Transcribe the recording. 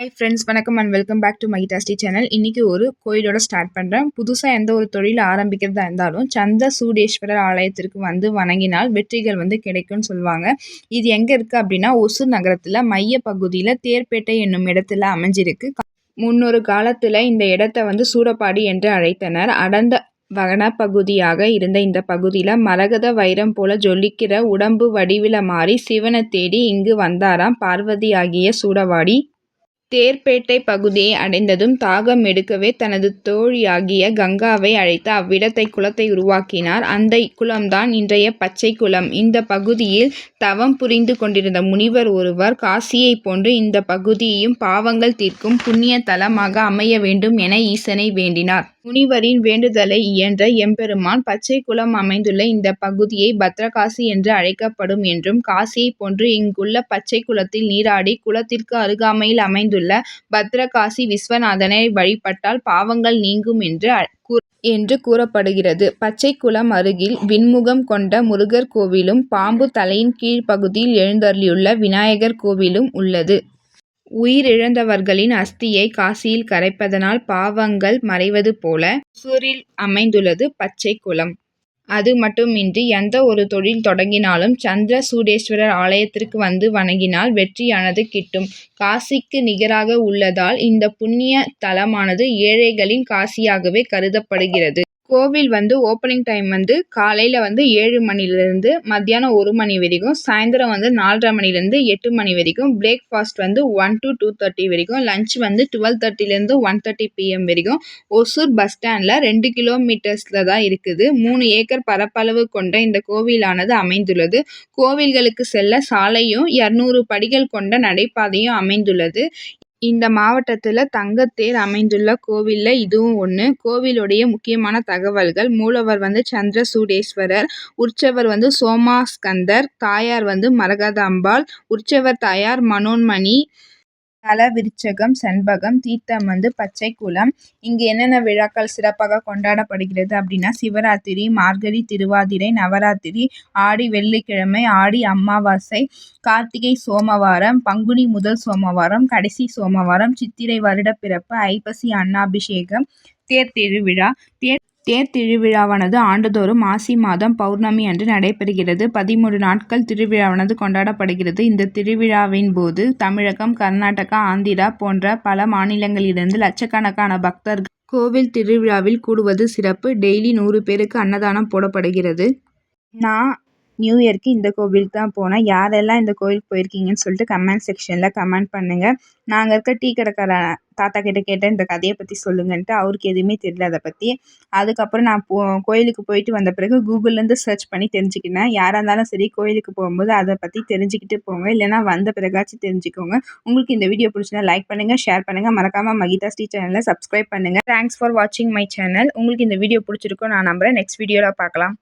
High friends வணக்கம் and welcome back to my tasty channel இன்றைக்கி ஒரு கோயிலோட ஸ்டார்ட் பண்ணுறேன் புதுசாக எந்த ஒரு தொழில் ஆரம்பிக்கிறதா இருந்தாலும் சந்த சூடேஸ்வரர் ஆலயத்திற்கு வந்து வணங்கினால் வெற்றிகள் வந்து கிடைக்கும்னு சொல்லுவாங்க. இது எங்கே இருக்குது அப்படின்னா ஒசூர் நகரத்தில் மைய பகுதியில் தேர்பேட்டை என்னும் இடத்துல அமைஞ்சிருக்கு. முன்னொரு காலத்தில் இந்த இடத்த வந்து சூடப்பாடி என்று அழைத்தனர். அடர்ந்த வனப்பகுதியாக இருந்த இந்த பகுதியில் மரகத வைரம் போல ஜொலிக்கிற உடம்பு வடிவில் மாறி சிவனை தேடி இங்கு வந்தாராம் பார்வதி ஆகிய சூடவாடி. தேர்பேட்டை பகுதியை அடைந்ததும் தாகம் எடுக்கவே தனது தோழியாகிய கங்காவை அழைத்து அவ்விடத்தை குளத்தை உருவாக்கினார். அந்த குளம்தான் இன்றைய பச்சை குளம். இந்த பகுதியில் தவம் புரிந்து கொண்டிருந்த முனிவர் ஒருவர் காசியைப் போன்று இந்த பகுதியையும் பாவங்கள் தீர்க்கும் புண்ணிய தலமாக அமைய வேண்டும் என ஈசனை வேண்டினார். முனிவரின் வேண்டுதலை இயன்ற எம்பெருமான் பச்சை குளம் அமைந்துள்ள இந்த பகுதியை பத்ரகாசி என்று அழைக்கப்படும் என்றும் காசியைப் போன்று இங்குள்ள பச்சை குளத்தில் நீராடி குளத்திற்கு அருகாமையில் அமைந்துள்ள பத்ரகாசி விஸ்வநாதனை வழிபட்டால் பாவங்கள் நீங்கும் என்று என்று கூறப்படுகிறது. பச்சை குளம் அருகில் விண்முகம் கொண்ட முருகர் கோவிலும் பாம்பு தலையின் கீழ்ப்பகுதியில் எழுந்தருளியுள்ள விநாயகர் கோவிலும் உள்ளது. உயிரிழந்தவர்களின் அஸ்தியை காசியில் கரைப்பதனால் பாவங்கள் மறைவது போல ஒசூரில் அமைந்துள்ளது பச்சை குளம். அது மட்டுமின்றி எந்த ஒரு தொழில் தொடங்கினாலும் சந்திர சூடேஸ்வரர் ஆலயத்திற்கு வந்து வணங்கினால் வெற்றியானது கிட்டும். காசிக்கு நிகராக உள்ளதால் இந்த புண்ணிய தலமானது ஏழைகளின் காசியாகவே கருதப்படுகிறது. கோவில் வந்து ஓப்பனிங் டைம் வந்து காலையில் வந்து ஏழு மணிலேருந்து மத்தியானம் ஒரு மணி வரைக்கும் சாயந்தரம் வந்து நாலரை மணிலேருந்து எட்டு மணி வரைக்கும் பிரேக்ஃபாஸ்ட் வந்து ஒன் டு டூ தேர்ட்டி வரைக்கும் லஞ்ச் வந்து டுவெல் தேர்ட்டிலேருந்து ஒன் தேர்ட்டி பிஎம் வரைக்கும் ஒசூர் பஸ் ஸ்டாண்டில் ரெண்டு கிலோமீட்டர்ஸில் தான் இருக்குது. மூணு ஏக்கர் பரப்பளவு கொண்ட இந்த கோவிலானது அமைந்துள்ளது. கோவில்களுக்கு செல்ல சாலையும் இரநூறு படிகள் கொண்ட நடைபாதையும் அமைந்துள்ளது. இந்த மாவட்டத்தில் தங்கத்தேர் அமைந்துள்ள கோவிலில் இதுவும் ஒன்று கோவிலுடைய முக்கியமான தகவல்கள் மூலவர் வந்து சந்திர சூடேஸ்வரர் உற்சவர் வந்து சோமாஸ்கந்தர் தாயார் வந்து மரகதாம்பாள் உற்சவர் தாயார் மனோன்மணி தலவிருச்சகம் செண்பகம் தீர்த்தம் வந்து பச்சை குளம் இங்கு என்னென்ன விழாக்கள் சிறப்பாக கொண்டாடப்படுகிறது அப்படின்னா சிவராத்திரி மார்கழி திருவாதிரை நவராத்திரி ஆடி வெள்ளிக்கிழமை ஆடி அமாவாசை கார்த்திகை சோமவாரம் பங்குனி முதல் சோமவாரம் கடைசி சோமவாரம் சித்திரை வருடப்பிறப்பு ஐப்பசி அன்னாபிஷேகம் தேர் திருவிழா. தேர் தேர் திருவிழாவானது ஆண்டுதோறும் ஆசி மாதம் பௌர்ணமி அன்று நடைபெறுகிறது. பதிமூன்று நாட்கள் திருவிழாவானது கொண்டாடப்படுகிறது. இந்த திருவிழாவின் போது தமிழகம் கர்நாடகா ஆந்திரா போன்ற பல மாநிலங்களிலிருந்து லட்சக்கணக்கான பக்தர்கள் கோவில் திருவிழாவில் கூடுவது சிறப்பு. டெய்லி நூறு பேருக்கு அன்னதானம் போடப்படுகிறது. நான் நியூ இயர்க்கு இந்த கோவிலுக்கு தான் போனேன். யாரெல்லாம் இந்த கோவிலுக்கு போயிருக்கீங்கன்னு சொல்லிட்டு கமெண்ட் செக்ஷனில் கமெண்ட் பண்ணுங்கள் நாங்கள் இருக்க டீ கடைக்கார தாத்தா கிட்ட கேட்டேன் இந்த கதையை பற்றி சொல்லுங்கன்ட்டு அவருக்கு எதுவுமே தெரியல அதை பற்றி அதுக்கப்புறம் நான் போ கோயிலுக்கு போயிட்டு வந்த பிறகு கூகுள்லேருந்து சர்ச் பண்ணி தெரிஞ்சுக்கினேன் யாராக இருந்தாலும் சரி கோயிலுக்கு போகும்போது அதை பற்றி தெரிஞ்சுக்கிட்டு போங்க. இல்லைனா வந்த பிறகாச்சும் தெரிஞ்சுக்கோங்க. உங்களுக்கு இந்த வீடியோ பிடிச்சிருந்தா லைக் பண்ணுங்கள் ஷேர் பண்ணுங்கள் மறக்காமல் மகிதா ஸ்ரீ சேனலை சப்ஸ்கிரைப் பண்ணுங்கள் தேங்க்ஸ் ஃபார் வாட்சிங் மை சேனல் உங்களுக்கு இந்த வீடியோ பிடிச்சிருக்கோம் நான் நம்புகிறேன் நெக்ஸ்ட் வீடியோவில் பார்க்கலாம்.